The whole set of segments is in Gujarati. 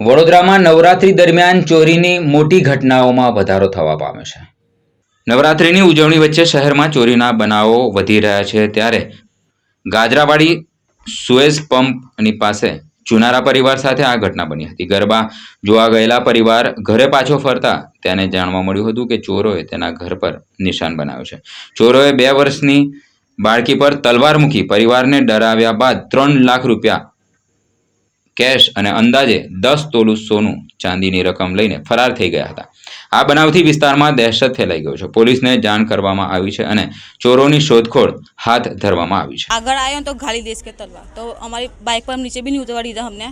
વડોદરામાં નવરાત્રી દરમિયાન ચોરીની મોટી ઘટનાઓમાં વધારો થવા પામ્યો છે. નવરાત્રિની ઉજવણી વચ્ચે શહેરમાં ચોરીના બનાવો વધી રહ્યા છે ત્યારે ગાજરાવાડી સુએઝ પંપની પાસે ચુનારા પરિવાર સાથે આ ઘટના બની હતી. ગરબા જોવા ગયેલા પરિવાર ઘરે પાછો ફરતા તેને જાણવા મળ્યું હતું કે ચોરોએ તેના ઘર પર નિશાન બનાવ્યું છે. ચોરોએ બે વર્ષની બાળકી પર તલવાર મૂકી પરિવારને ડરાવ્યા બાદ ત્રણ લાખ રૂપિયા કેશ અને અંદાજે દસ તોલું સોનું ચાંદીની રકમ લઈને ફરાર થઈ ગયા હતા. આ બનાવથી વિસ્તારમાં દહેશત ફેલાઈ ગયો છે. પોલીસને જાણ કરવામાં આવી છે અને ચોરોની શોધખોળ હાથ ધરવામાં આવી છે. આગળ આવ્યો તો ઘાલી દેશ કે તલવાર તો અમારી બાઇક પર નીચે બી નહીં ઉતરવા દીધા અમને.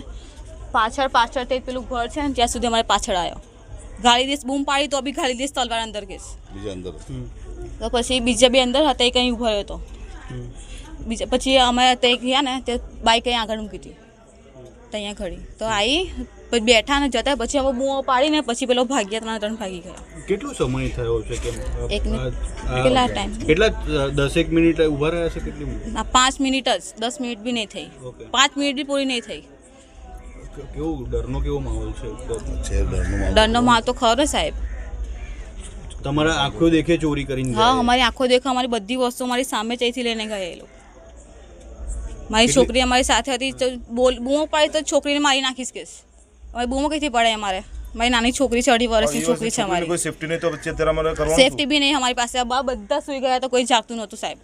પાછળ પાછળ તે પેલું ઘર છે ને ત્યાં સુધી અમારે પાછળ આવ્યો ગાળી દેશ બૂમ પાડી તો બી ગાળી દેશ તલવાર અંદર ગેસ તો પછી બીજા બે અંદર હતા એ કંઈ ઊભો રહ્યો હતો બીજા પછી અમે તે ગયા ને તે બાઇક અહીં આગળ મૂકી હતી. તો ઘડી. ખડી તો આવી પછી બેઠા ને જતા પછી હવે બૂમો પાડીને પછી પેલો ભાગ્યા ત્રણ ત્રણ ભાગી ગયા. કેટલો સમય થયો છે કે એક કેટલા ટાઈમ કેટલા દસેક મિનિટ ઊભા રહ્યા છે કેટલી મિનિટ? ના પાંચ મિનિટ જ. દસ મિનિટ બી નહીં થઈ. પાંચ મિનિટ બી પૂરી નહીં થઈ. કેવો ડરનો કેવો માહોલ છે? છે ડરનો માહોલ. તો ખરો સાહેબ. તમારા આંખો દેખે ચોરી કરીને હા અમારી આંખો દેખે અમારી બધી વસ્તુ અમારી સામે ચઈથી લઈને ગયા એ લોકો. મારી છોકરી અમારી સાથે હતી તો બોલ બૂમો પાડી તો છોકરીને મારી નાખીશ કેસ. અમારી બૂમો કઈથી પડે અમારે? મારી નાની છોકરી છે અઢી વર્ષની છોકરી છે અમારી. સેફટી નહીં તો સેફટી બી નહીં અમારી પાસે આ બા બધા સુઈ ગયા તો કોઈ જાગતું નહોતું સાહેબ.